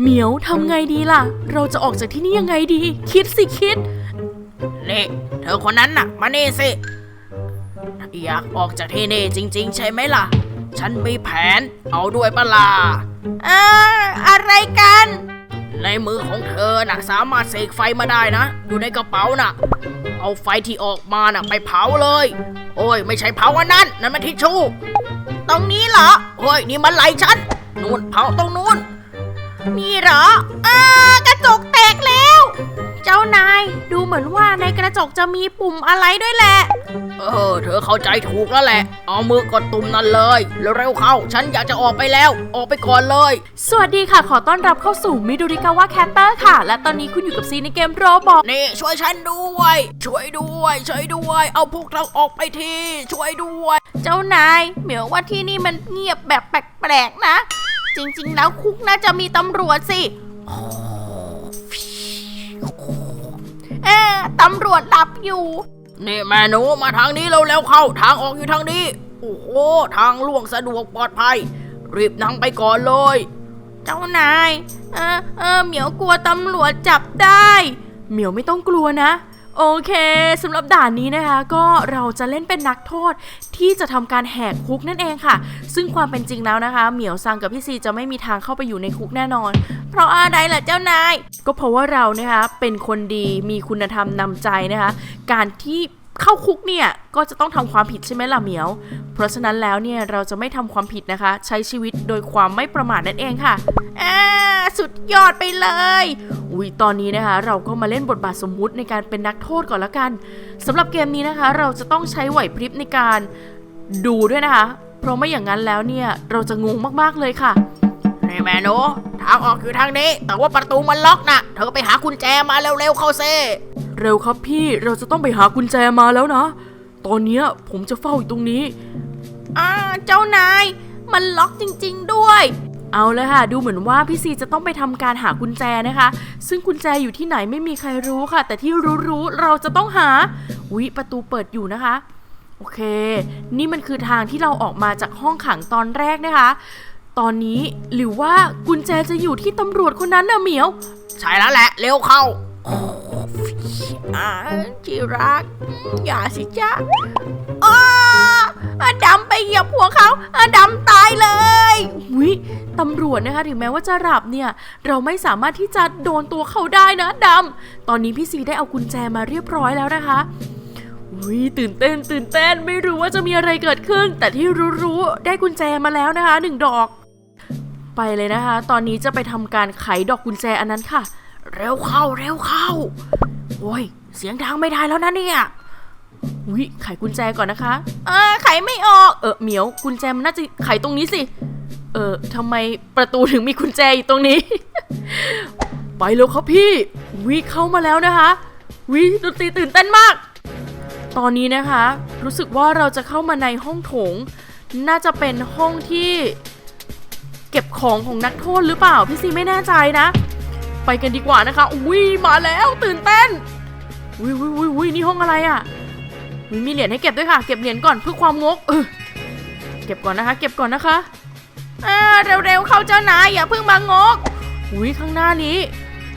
เหมียวทำไงดีล่ะ เราจะออกจากที่นี่ยังไงดี คิดสิคิด นี่เธอคนนั้นน่ะ มานี่สิ อยากออกจากที่นี่จริง ๆ ใช่ไหมล่ะ ฉันมีแผน เอาด้วยปะล่ะอ่าอะไรกัน ในมือของเธอน่ะ สามารถเสกไฟมาได้นะ อยู่ในกระเป๋าน่ะ เอาไฟที่ออกมาน่ะ ไปเผาเลย โอ้ย ไม่ใช่เผาอันนั้นนั่นมันทิชชู่ ตรงนี้เหรอ โอ้ย นี่มันไหลฉัน นู่นเผาตรงนู้น นี่เหรออ่ากระจกแตกแล้ว เจ้านายดูเหมือนว่าในกระจกจะมีปุ่มอะไรด้วยแหละ เออ เธอเข้าใจถูกแล้วแหละ เอามือกดตุ่มนั่นเลย แล้วเร็วเข้า ฉันอยากจะออกไปแล้ว ออกไปก่อนเลย สวัสดีค่ะ ขอต้อนรับเข้าสู่มิดูริกาวะแคตเตอร์ค่ะ และตอนนี้คุณอยู่กับซีในเกมโรบอกนี่ช่วยฉันด้วย ช่วยด้วย ช่วยด้วย เอาพวกเราออกไปที ช่วยด้วย เจ้านายเหมียวว่าที่นี่มันเงียบแบบแปลกๆนะ จริง ๆ แล้วคุกน่าจะมีตำรวจสิเอ๊ะตำรวจหลับอยู่ นี่แม่หนูมาทางนี้เร็วๆเข้า ทางออกอยู่ทางนี้ โอ้โห ทางล่วงสะดวกปลอดภัย รีบนั่งไปก่อนเลย เจ้านาย เออเออเหมียวกลัวตำรวจจับได้ เหมียวไม่ต้องกลัวนะ โอเคสำหรับด่านนี้นะคะ ก็เราจะเล่นเป็นนักโทษที่จะทำการแหกคุกนั่นเองค่ะ ซึ่งความเป็นจริงแล้วนะคะ เหมียวซังกับพี่ซีจะไม่มีทางเข้าไปอยู่ในคุกแน่นอน เพราะอะไรล่ะเจ้านาย ก็เพราะว่าเรานะคะเป็นคนดีมีคุณธรรมนำใจนะคะ การที่ เข้าคุกเนี่ย ก็จะต้องทำความผิดใช่ไหมล่ะเหมียว เพราะฉะนั้นแล้วเนี่ยเราจะไม่ทำความผิดนะคะ ใช้ชีวิตโดยความไม่ประมาทนั่นเองค่ะอ่าสุดยอดไปเลย อุ้ยตอนนี้นะคะ เราก็มาเล่นบทบาทสมมุติในการเป็นนักโทษก่อนละกันสำหรับเกมนี้นะคะ เราจะต้องใช้ไหวพริบในการดูด้วยนะคะ เพราะไม่อย่างนั้นแล้วเนี่ยเราจะงงมากๆเลยค่ะนี่แม่หนูทางออกอยู่ทางนี้ แต่ว่าประตูมันล็อกนะเธอไปหากุญแจมาเร็วๆเข้าเซ เร็วครับพี่เราจะต้องไปหากุญแจมาแล้วนะ ตอนเนี้ยผมจะเฝ้าอยู่ตรงนี้อ่าเจ้านาย มันล็อกจริง ๆ ด้วย เอาเลยค่ะ ดูเหมือนว่าพี่ซีจะต้องไปทำการหากุญแจนะคะ ซึ่งกุญแจอยู่ที่ไหนไม่มีใครรู้ค่ะ แต่ที่รู้ๆเราจะต้องหาวิประตูเปิดอยู่นะคะโอเค นี่มันคือทางที่เราออกมาจากห้องขังตอนแรกนะคะ ตอนนี้หรือว่ากุญแจจะอยู่ที่ตำรวจคนนั้นน่ะเหมียว ใช่แล้วแหละ เร็วเข้า อ่าจิรัก อย่าสิจ๊ะอ้าอาดำไปเหยียบหัวเขาอาดำตายเลยวิตำรวจนะคะถึงแม้ว่าจะหลับเนี่ย เราไม่สามารถที่จะโดนตัวเขาได้นะดำตอนนี้พี่ซีได้เอากุญแจมาเรียบร้อยแล้วนะคะวิตื่นเต้น ตื่นเต้นไม่รู้ว่าจะมีอะไรเกิดขึ้น แต่ที่รู้ๆได้กุญแจมาแล้วนะคะหนึ่งดอก ไปเลยนะคะ ตอนนี้จะไปทำการไขดอกกุญแจอันนั้นค่ะ เร็วเข้าเร็วเข้า โอ้ย เสียงดังไม่ได้แล้วนะเนี่ยวิไขกุญแจก่อนนะคะอ่าไขไม่ออก เออเหมียวกุญแจมันน่าจะไขตรงนี้สิ เออทำไมประตูถึงมีกุญแจอยู่ตรงนี้ ไปแล้วครับพี่วิเข้ามาแล้วนะคะวิดนตรีตื่นเต้นมาก ตอนนี้นะคะ รู้สึกว่าเราจะเข้ามาในห้องโถง น่าจะเป็นห้องที่ เก็บของของนักโทษหรือเปล่า พี่ซีไม่แน่ใจนะ ไปกันดีกว่านะคะอุ้ยมาแล้วตื่นเต้นอุ้ยอุ้ยอุ้ยอุ้ยนี่ห้องอะไรอะ่ะมีเหรียญให้เก็บด้วยค่ะ เก็บเหรียญก่อนเพื่อความงกเออเก็บก่อนนะคะ เก็บก่อนนะคะอ่าเร็วๆเข้าเจ้านายอย่าเพิ่งมางกอุ้ยข้างหน้านี้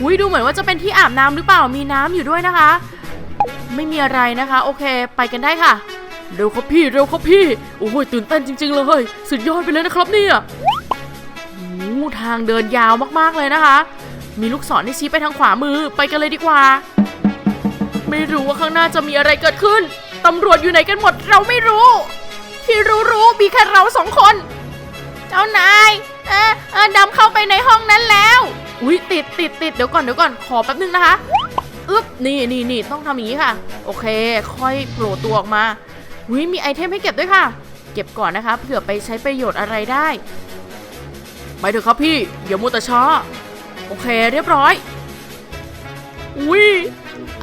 อุ้ยดูเหมือนว่าจะเป็นที่อาบน้ำหรือเปล่ามีน้ำอยู่ด้วยนะคะ ไม่มีอะไรนะคะ โอเค ไปกันได้ค่ะเร็วครับพี่เร็วครับพี่โอ้ยตื่นเต้นจริง ๆ เลยสุดยอดไปเลยนะครับเนี่ยโอ้โหทางเดินยาวมากๆเลยนะคะ มีลูกศรที่ชี้ไปทางขวามือไปกันเลยดีกว่า ไม่รู้ว่าข้างหน้าจะมีอะไรเกิดขึ้น ตำรวจอยู่ไหนกันหมดเราไม่รู้ ที่รู้รู้ๆมีแค่เราสองคน เจ้านายเออเออดำเข้าไปในห้องนั้นแล้ว อุ้ยติดติดติดเดี๋ยวก่อนเดี๋ยวก่อนขอแป๊บนึงนะคะอึ๊บนี่นี่นี่ต้องทำอย่างนี้ค่ะ โอเค ค่อยโผล่ตัวออกมาอุ้ยมีไอเทมให้เก็บด้วยค่ะ เก็บก่อนนะคะเผื่อไปใช้ประโยชน์อะไรได้ไปเถอะครับพี่อย่ามัวแต่ช้า โอเคเรียบร้อย อุ้ย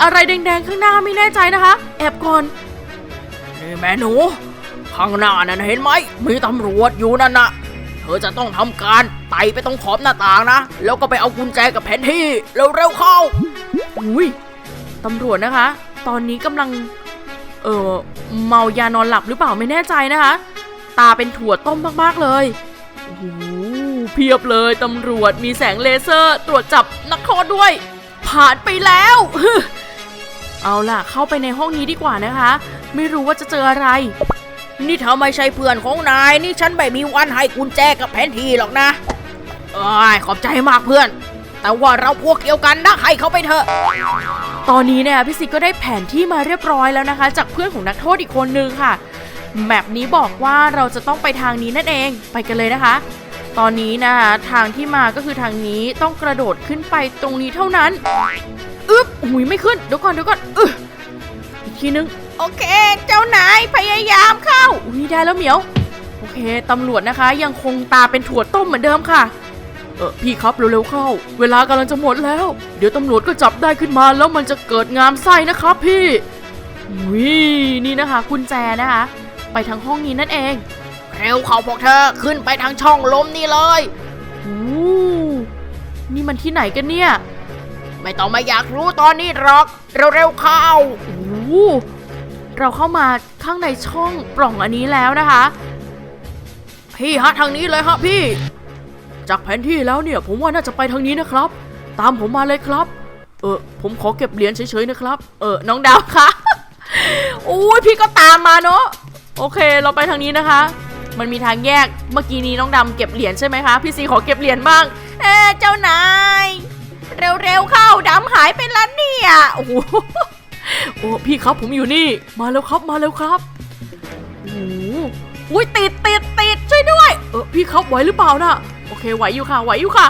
อะไรแดงๆข้างหน้าไม่แน่ใจนะคะ แอบก่อนนี่แม่หนู ข้างหน้านั่นเห็นไหม มีตำรวจอยู่นั่นน่ะเธอจะต้องทำการไต่ไปตรงขอบหน้าต่างนะ แล้วก็ไปเอากุญแจกับแผนที่เร็วๆเข้า อุ้ยตำรวจนะคะ ตอนนี้กำลัง เออเมายานอนหลับหรือเปล่าไม่แน่ใจนะคะ ตาเป็นถั่วต้มมากๆเลยโอ้ เพียบเลยตำรวจมีแสงเลเซอร์ ตรวจจับนักโทษด้วย ผ่านไปแล้วเอาล่ะ เข้าไปในห้องนี้ดีกว่านะคะ ไม่รู้ว่าจะเจออะไร นี่ถ้าไม่ใช่เพื่อนของนาย นี่ฉันไม่มีวันให้กุญแจกับแผนที่หรอกนะอ้ยขอบใจมากเพื่อน แต่ว่าเราพวกเดียวกันนะให้เขาไปเถอะ ตอนนี้เนี่ยพี่ซิกก็ได้แผนที่มาเรียบร้อยแล้วนะคะ จากเพื่อนของนักโทษอีกคนนึงค่ะ แมปนี้บอกว่าเราจะต้องไปทางนี้นั่นเอง ไปกันเลยนะคะ ตอนนี้นะคะทางที่มาก็คือทางนี้ต้องกระโดดขึ้นไปตรงนี้เท่านั้นอึ๊บหุยไม่ขึ้นเดี๋ยวก่อนเดี๋ยวก่อนอึอีกทีนึงโอเค เจ้านายพยายามเข้าอุ้ยได้แล้วเหมียว โอเคตำรวจนะคะ ยังคงตาเป็นถั่วต้มเหมือนเดิมค่ะเออพี่ครับเร็วๆเข้า เวลากำลังจะหมดแล้ว เดี๋ยวตำรวจก็จับได้ขึ้นมาแล้วมันจะเกิดงามไส้นะครับพี่วินี่นะคะกุญแจนะคะ ไปทางห้องนี้นั่นเอง เร็วเข้าพวกเธอขึ้นไปทางช่องลมนี่เลยโอ้นี่มันที่ไหนกันเนี่ย ไม่ต้องมาอยากรู้ตอนนี้หรอก เร็วๆเข้าโอ้เราเข้ามาข้างในช่องปล่องอันนี้แล้วนะคะ พี่ฮะทางนี้เลยฮะพี่ จากแผนที่แล้วเนี่ย ผมว่าน่าจะไปทางนี้นะครับ ตามผมมาเลยครับ เออผมขอเก็บเหรียญเฉยๆนะครับ เออน้องดาวคะอุ้ยพี่ก็ตามมาเนาะโอเค เราไปทางนี้นะคะ มันมีทางแยกเมื่อกี้นี้น้องดำเก็บเหรียญใช่ไหมคะพี่ซีขอเก็บเหรียญบ้างเอเจ้านาย เร็วๆเข้าดำหายไปแล้วเนี่ยโอ้โหโอ้พี่ครับผมอยู่นี่ มาแล้วครับมาแล้วครับโอ้โหอุ้ยติดติดติดช่วยด้วย เออพี่ครับไหวหรือเปล่าน่ะโอเคไหวอยู่ค่ะไหวอยู่ค่ะ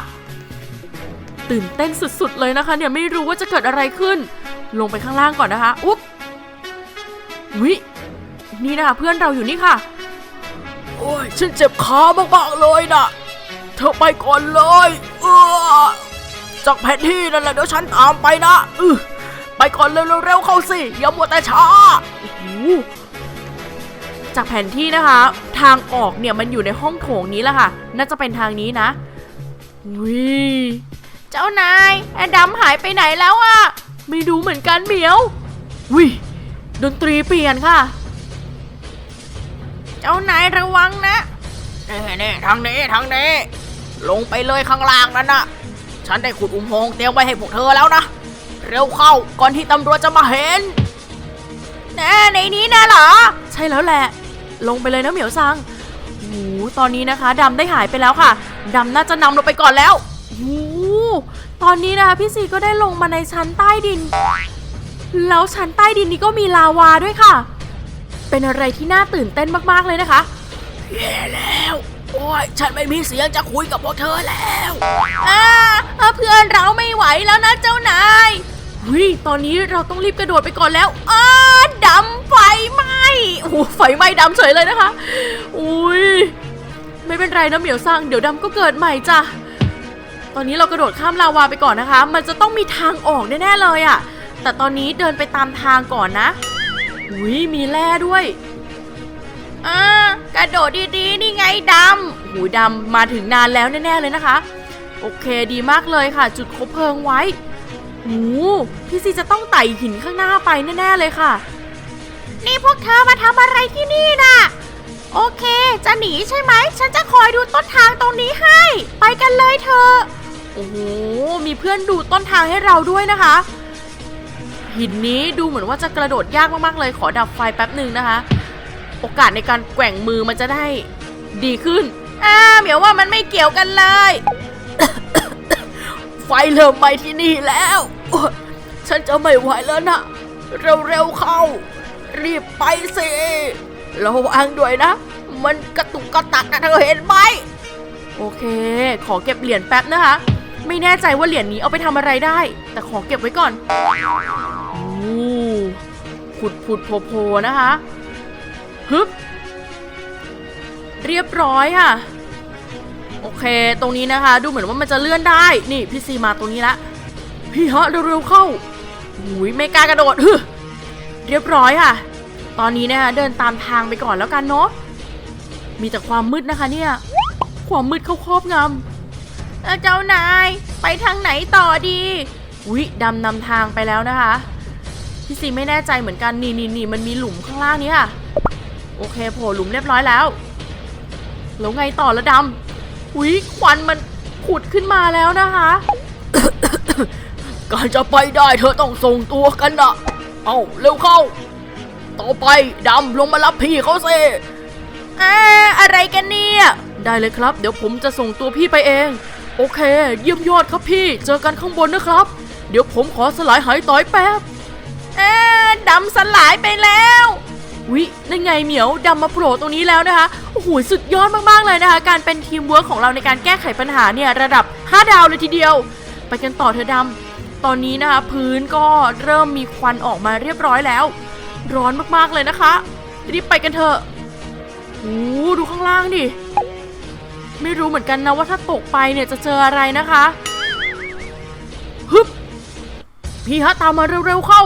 ตื่นเต้นสุดๆเลยนะคะ เนี่ยไม่รู้ว่าจะเกิดอะไรขึ้น ลงไปข้างล่างก่อนนะคะอุ๊บวินี่นะคะเพื่อนเราอยู่นี่ค่ะ อ้ยฉันเจ็บขามากๆเลยนะเธอไปก่อนเลยเออจากแผนที่นั่นแหละเดี๋ยวฉันตามไปนะออไปก่อนเร็วๆเข้าสิอย่ามัวแต่ช้าจากแผนที่นะคะ ทางออกเนี่ยมันอยู่ในห้องโถงนี้แหละค่ะ น่าจะเป็นทางนี้นะวิเจ้านายไอ้ดำหายไปไหนแล้วอะไม่รู้เหมือนกันเหมียววิดนตรีเปลี่ยนค่ะ เจ้านายระวังนะเน่ทางนี้ทางนี้ ลงไปเลยข้างล่างนั่นนะฉันได้ขุดอุโมงค์เตรียมไว้ให้พวกเธอแล้วนะ เร็วเข้าก่อนที่ตำรวจจะมาเห็นแน่ในนี้นะเหรอ ใช่แล้วแหละ ลงไปเลยนะเหมียวซังโอ้โหตอนนี้นะคะดำได้หายไปแล้วค่ะดำน่าจะนำเราไปก่อนแล้วโอ้โหตอนนี้นะคะพี่ซีก็ได้ลงมาในชั้นใต้ดิน แล้วชั้นใต้ดินนี้ก็มีลาวาด้วยค่ะ เป็นอะไรที่น่าตื่นเต้นมากๆเลยนะคะแย่แล้ว โอ้ยฉันไม่มีเสียงจะคุยกับพวกเธอแล้วอ่าเพื่อนเราไม่ไหวแล้วนะเจ้านายวิตอนนี้เราต้องรีบกระโดดไปก่อนแล้วอ้าดำไฟไหม้โอ้โหไฟไหม้ดำเฉยเลยนะคะ อุ้ยไม่เป็นไรนะเหมียวซังเดี๋ยวดำก็เกิดใหม่จ้ะตอนนี้เรากระโดดข้ามลาวาไปก่อนนะคะ มันจะต้องมีทางออกแน่ๆเลยอะแต่ตอนนี้เดินไปตามทางก่อนนะ อุ้ยมีแร่ด้วยอ่ากระโดดดีๆนี่ไงดำหูดำมาถึงนานแล้วแน่ๆเลยนะคะ โอเคดีมากเลยค่ะ จุดคบเพลิงไว้หูพี่ซีจะต้องไต่หินข้างหน้าไปแน่ๆเลยค่ะ นี่พวกเธอมาทำอะไรที่นี่น่ะ โอเค จะหนีใช่ไหม ฉันจะคอยดูต้นทางตรงนี้ให้ ไปกันเลยเธอ โอ้โหมีเพื่อนดูต้นทางให้เราด้วยนะคะ หินนี้ดูเหมือนว่าจะกระโดดยากมากๆเลยขอดับไฟแป๊บหนึ่งนะคะ โอกาสในการแกว่งมือมันจะได้ดีขึ้นอ่าเหมียวว่ามันไม่เกี่ยวกันเลย ไฟเริ่มไหม้ที่นี่แล้ว ฉันจะไม่ไหวแล้วนะ เร็วๆเข้า รีบไปสิระวังด้วยนะ มันกระตุกกระตักนะเธอเห็นไหมโอเค ขอเก็บเหรียญแป๊บนะคะ ไม่แน่ใจว่าเหรียญนี้เอาไปทำอะไรได้ แต่ขอเก็บไว้ก่อน ผุดผุดโผล่โผนะคะฮึบเรียบร้อยค่ะ โอเค ตรงนี้นะคะ ดูเหมือนว่ามันจะเลื่อนได้ นี่พี่ซีมาตรงนี้ละ พี่ฮะเร็วๆเข้าหุยไม่กล้ากระโดดฮึเรียบร้อยค่ะ ตอนนี้นะคะเดินตามทางไปก่อนแล้วกันเนาะ มีแต่ความมืดนะคะเนี่ย ความมืดเข้าครอบงเออเจ้านายไปทางไหนต่อดีำอุ๊ยดำนำทางไปแล้วนะคะ พี่ซีไม่แน่ใจเหมือนกันนี่นี่นี่มันมีหลุมข้างล่างนี้ค่ะโอเคโผล่หลุมเรียบร้อยแล้วแล้วไงต่อละดอุ้ยควันมันผุดขึ้นมาแล้วนะคะการจะไปได้เธอต้องส่งตัวกันนะเอาเร็วเข้า ต่อไปดำลงมารับพี่เขาสิอ่าอะไรกันเนี่ย ได้เลยครับ เดี๋ยวผมจะส่งตัวพี่ไปเอง โอเค เยี่ยมยอดครับพี่ เจอกันข้างบนนะครับ เดี๋ยวผมขอสลายหายต่อยแป๊บ เอ๊ดำสลายไปแล้ววินั่นไงเหมียวดำมาโผล่ตรงนี้แล้วนะคะโอ้โหสุดยอดมากๆเลยนะคะ การเป็นทีมเวิร์คของเราในการแก้ไขปัญหาเนี่ยระดับ 5 ดาวเลยทีเดียว ไปกันต่อเธอะดำตอนนี้นะคะ พื้นก็เริ่มมีควันออกมาเรียบร้อยแล้ว ร้อนมากๆเลยนะคะรีบไปกันเถอะโอ้โหดูข้างล่างดิไม่รู้เหมือนกันนะว่าถ้าตกไปเนี่ยจะเจออะไรนะคะฮึบพี่ฮะตามมาเร็วๆเข้า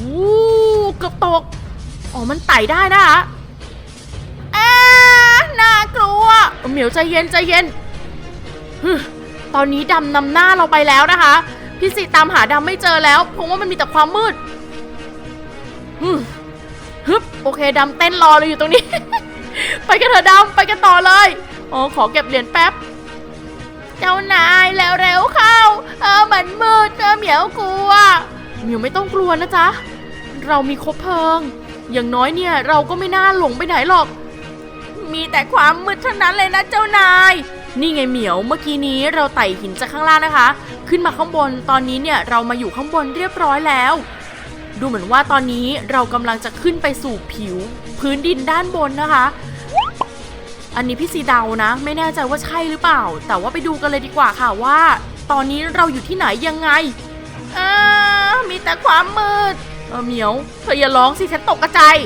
โอ้เกือบตก อ๋อ มันไต่ได้นะคะอ่าน่ากลัว เหมียวใจเย็นใจเย็นฮึตอนนี้ดำนำหน้าเราไปแล้วนะคะ พี่สิตามหาดำไม่เจอแล้วเพราะว่ามันมีแต่ความมืดฮึฮึบโอเคดำเต้นรอเลยอยู่ตรงนี้ ไปกันเถอะดำไปกันต่อเลย อ๋อ ขอเก็บเหรียญแป๊บ เจ้านายแล้วเร็วเข้า เออมันมืดเออเหมียวกลัวเหมียวไม่ต้องกลัวนะจ๊ะ เรามีคบเพลิง อย่างน้อยเนี่ยเราก็ไม่น่าหลงไปไหนหรอก มีแต่ความมืดเท่านั้นเลยนะเจ้านาย นี่ไงเหมียวเมื่อกี้นี้เราไต่หินจากข้างล่างนะคะ ขึ้นมาข้างบนตอนนี้เนี่ยเรามาอยู่ข้างบนเรียบร้อยแล้ว ดูเหมือนว่าตอนนี้เรากำลังจะขึ้นไปสู่ผิว พื้นดินด้านบนนะคะ อันนี้พี่ซีเดานะ ไม่แน่ใจว่าใช่หรือเปล่า แต่ว่าไปดูกันเลยดีกว่าค่ะว่า ตอนนี้เราอยู่ที่ไหนยังไงอ่ามีแต่ความมืด เออเหมียวเธออย่าร้องสิฉันตกกระจาย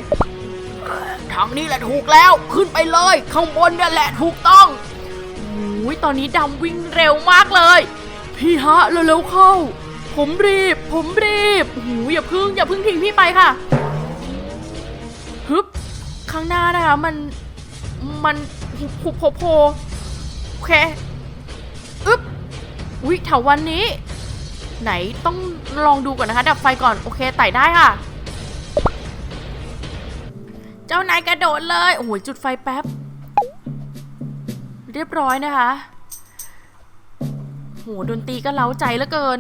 ทางนี้แหละถูกแล้วขึ้นไปเลย ข้างบนเนี่ยแหละถูกต้องโอ้ยตอนนี้ดำวิ่งเร็วมากเลย พี่ฮะเร็วๆเข้า ผมรีบ ผมรีบโอ้โหอย่าพึ่งอย่าพึ่งทิ้งพี่ไปค่ะฮึบข้างหน้านะคะมันมันหุบโผโผโอเคอึ๊บอุ้ยแถววันนี้ ไหนต้องลองดูก่อนนะคะ ดับไฟก่อนโอเคไต่ได้ค่ะ เจ้านายกระโดดเลย โอ้โหจุดไฟแป๊บ เรียบร้อยนะคะโหดนตรีก็เล้าใจเหลือเกิน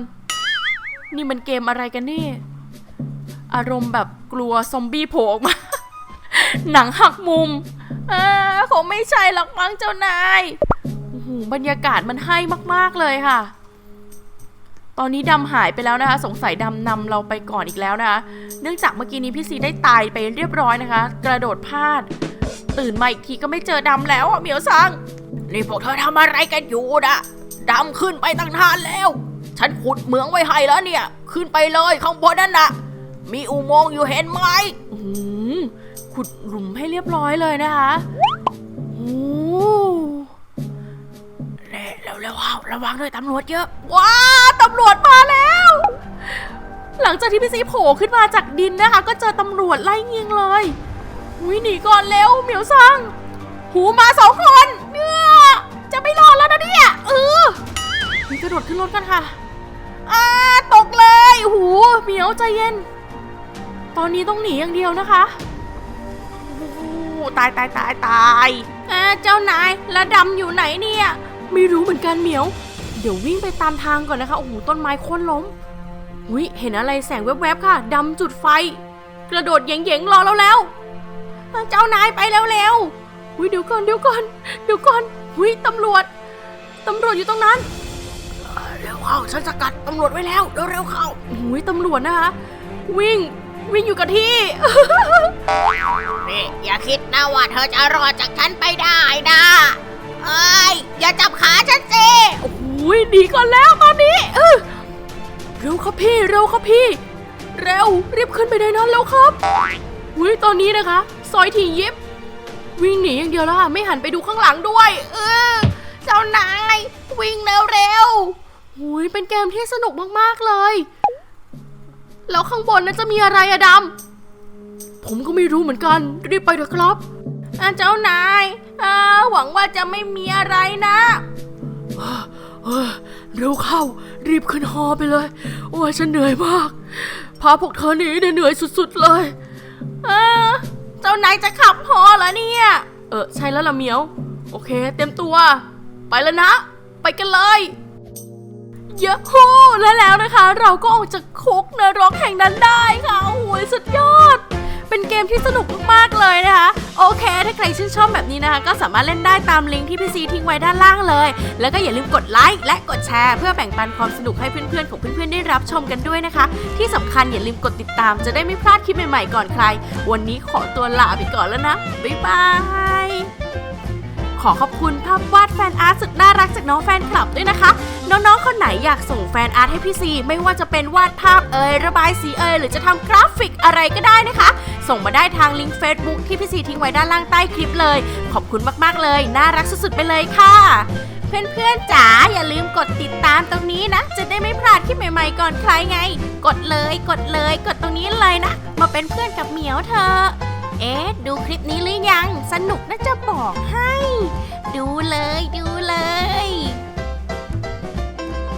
นี่มันเกมอะไรกันนี่ อารมณ์แบบกลัวซอมบี้โผล่ออกมา หนังหักมุมอ่าคงไม่ใช่หรอกมั้งเจ้านายโอ้โหบรรยากาศมันให้มาก ๆ เลยค่ะ ตอนนี้ดำหายไปแล้วนะคะ สงสัยดำนำเราไปก่อนอีกแล้วนะคะ เนื่องจากเมื่อกี้นี้พี่ซีได้ตายไปเรียบร้อยนะคะ กระโดดพลาด ตื่นมาอีกทีก็ไม่เจอดำแล้วอะเหมียวซังนี่พวกเธอทำอะไรกันอยู่นะดำขึ้นไปตั้งนานแล้ว ฉันขุดเหมืองไว้ให้แล้วเนี่ย ขึ้นไปเลยข้างบนนั่นน่ะมีอุโมงค์อยู่เห็นไหมหือขุดหลุมให้เรียบร้อยเลยนะคะ เร็วๆเอาระวังด้วยตำรวจเยอะ ว้าตำรวจมาแล้ว หลังจากที่พี่ซีโผล่ขึ้นมาจากดินนะคะ ก็เจอตำรวจไล่ยิงเลยวิหนีก่อนเร็วเหมียวซัง หูมาสองคนเนี่ยจะไม่รอดแล้วนะเนี่ยเออนี่กระโดดขึ้นรถกันค่ะอ่าตกเลยหูเหมียวใจเย็น ตอนนี้ต้องหนีอย่างเดียวนะคะตายตายตายตายเจ้านายแล้วดำอยู่ไหนเนี่ย ไม่รู้เหมือนกันเหมียว เดี๋ยววิ่งไปตามทางก่อนนะคะ โอ้โห ต้นไม้โค่นล้มหุยเห็นอะไรแสงแวบๆค่ะ ดำจุดไฟ กระโดดเหย่งๆรอแล้วแล้ว เจ้านายไปแล้วเร็วหุยเดี๋ยวก่อนเดี๋ยวก่อนเดี๋ยวก่อนหุยตำรวจ ตำรวจอยู่ตรงนั้น เร็วเข้าฉันสกัดตำรวจไว้แล้วเร็วเร็วเข้าหุยตำรวจนะคะ วิ่งวิ่งอยู่กับที่นี่อย่าคิดนะว่าเธอจะรอดจากฉันไปได้นะ เอ้ยอย่าจับขาฉันสิโอ้โหนีก่อนแล้วตอนนี้เออเร็วครับพี่เร็วครับพี่ เร็วรีบขึ้นไปได้นะเร็วครับอุ้ยตอนนี้นะคะ ซอยถี่ยิบ วิ่งหนีอย่างเดียวแล้วค่ะไม่หันไปดูข้างหลังด้วย เออเจ้านายวิ่งเร็วเร็วๆหุยเป็นเกมที่สนุกมากๆเลย แล้วข้างบนนั้นจะมีอะไรอะดำผมก็ไม่รู้เหมือนกันรีบไปเถอะครับ เจ้านายอ่าหวังว่าจะไม่มีอะไรนะเฮ้ยเร็วเข้า รีบขึ้นฮอไปเลย โอ้ยฉันเหนื่อยมาก พาพวกเธอหนีเนี่ยเหนื่อยสุดๆเลยเออเจ้านายจะขับฮอเหรอเนี่ย เออใช่แล้วล่ะเหมียว โอเค เต็มตัว ไปแล้วนะ ไปกันเลยเยอะฮูและแล้วนะคะ เราก็ออกจากคุกนรกแห่งนั้นได้ค่ะ โอ้โหสุดยอด เป็นเกมที่สนุกมากๆเลยนะคะ โอเค ถ้าใครชื่นชอบแบบนี้นะคะ ก็สามารถเล่นได้ตามลิงก์ที่พี่ซีทิ้งไว้ด้านล่างเลย แล้วก็อย่าลืมกดไลค์และกดแชร์เพื่อแบ่งปันความสนุกให้เพื่อนๆของเพื่อนๆได้รับชมกันด้วยนะคะ ที่สำคัญอย่าลืมกดติดตาม จะได้ไม่พลาดคลิปใหม่ๆก่อนใคร วันนี้ขอตัวลาไปก่อนแล้วนะบ๊ายบายขอขอบคุณภาพวาดแฟนอาร์ตสุดน่ารักจากน้องแฟนคลับด้วยนะคะ น้องๆ คนไหนอยากส่งแฟนอาร์ตให้พี่ซี ไม่ว่าจะเป็นวาดภาพเอ่ยระบายสีเอ่ยหรือจะทำกราฟิกอะไรก็ได้นะคะ ส่งมาได้ทางลิงก์ Facebook ที่พี่ซีทิ้งไว้ด้านล่างใต้คลิปเลย ขอบคุณมากๆเลย น่ารักสุดๆไปเลยค่ะ เพื่อนๆจ๋าอย่าลืมกดติดตามตรงนี้นะ จะได้ไม่พลาดคลิปใหม่ๆก่อนใครไง กดเลยกดเลยกดตรงนี้เลยนะ มาเป็นเพื่อนกับเหมียวเธอ เอ๊ะดูคลิปนี้หรือยัง สนุกน่าจะบอกให้ ดูเลยดูเลย